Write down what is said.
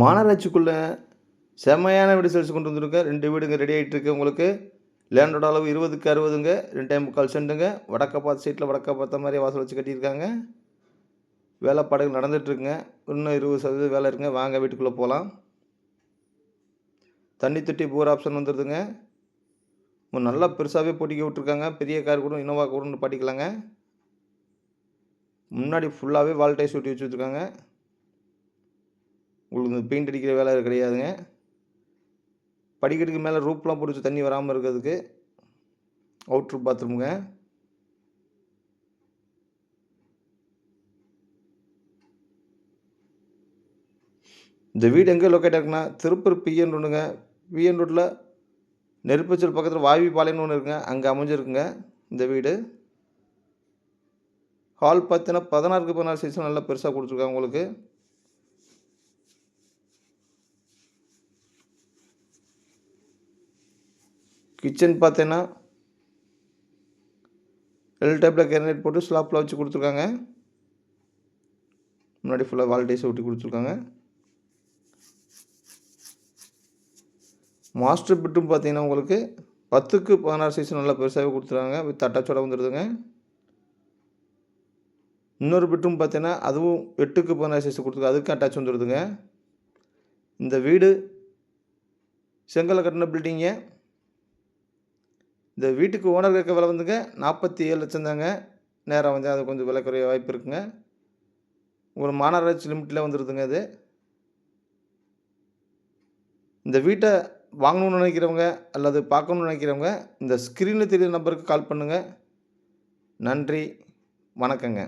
மாநகராட்சிக்குள்ளே செம்மையான வீடு சேல்ஸ் கொண்டு வந்திருக்க. ரெண்டு வீடுங்க ரெடி ஆகிட்டு இருக்கு உங்களுக்கு. லேண்டோட அளவு இருபதுக்கு அறுபதுங்க. ரெண்டே முக்கால் சென்ட்டுங்க வடக்க பார்த்து சைட்டில் வடக்க பார்த்த மாதிரி வாசல் வச்சு கட்டியிருக்காங்க. வேலைப்பாடுகள் நடந்துகிட்ருக்குங்க இன்னும் இருபது சதவீதம் வேலை இருக்குங்க. வாங்க வீட்டுக்குள்ளே போகலாம் தண்ணி தொட்டி போர் ஆப்ஷன் வந்துடுதுங்க நல்லா பெருசாகவே போட்டிக்க விட்ருக்காங்க பெரிய கார் கூட இனோவா கூட பாட்டிக்கலாங்க. முன்னாடி ஃபுல்லாகவே வால்டைஸ் ஒட்டி வச்சுருக்காங்க. உங்களுக்கு இந்த பெயிண்ட் அடிக்கிற வேலை கிடையாதுங்க. படிக்கட்டுக்கு மேலே ரூப்லாம் பிடிச்சி தண்ணி வராமல் இருக்கிறதுக்கு அவுட்ரு பாத்ரூமுங்க இந்த வீடு எங்கே லொக்கேட் இருக்குன்னா திருப்பூர் பிஎன் ரோடுங்க பிஎன் ரோட்டில் நெருப்பச்சல் பக்கத்தில் வாவி ஒன்று இருக்குங்க. அங்கே அமைஞ்சிருக்குங்க இந்த வீடு. ஹால் பார்த்தீங்கன்னா பதினாறுக்கு பதினாறு சைஸும் நல்லா பெருசாக கொடுத்துருக்காங்க உங்களுக்கு. கிச்சன் பார்த்தீங்கன்னா எல் டைப்பில் கேரனேட் போட்டு ஸ்லாப்பில் வச்சு கொடுத்துருக்காங்க. முன்னாடி ஃபுல்லாக வால்டேஸ் ஒட்டி கொடுத்துருக்காங்க. மாஸ்டர் பெட்ரூம் பார்த்தீங்கன்னா உங்களுக்கு பத்துக்கு பதினாறு சைஸ் நல்லா பெருசாகவே கொடுத்துருக்காங்க. வித் அட்டாச்சோட வந்துடுதுங்க இன்னொரு பெட்ரூம் பார்த்தீங்கன்னா அதுவும் எட்டுக்கு பதினாறு சைஸ் கொடுத்துருக்கு. அதுக்கும் அட்டாச் வந்துடுதுங்க இந்த வீடு செங்கலை கட்டின பில்டிங்கை இந்த வீட்டுக்கு ஓனர் கேட்க விலை வந்துங்க நாற்பத்தி ஏழு லட்சம் தாங்க நேரம் வந்து அது கொஞ்சம் விலை குறைய வாய்ப்பு இருக்குங்க. உங்களுக்கு மாநகராட்சி லிமிட்டில் வந்துடுதுங்க அது. இந்த வீட்டை வாங்கணும்னு நினைக்கிறவங்க அல்லது பார்க்கணுன்னு நினைக்கிறவங்க இந்த ஸ்க்ரீனில் தெரியுற நம்பருக்கு கால் பண்ணுங்கள் நன்றி வணக்கங்க.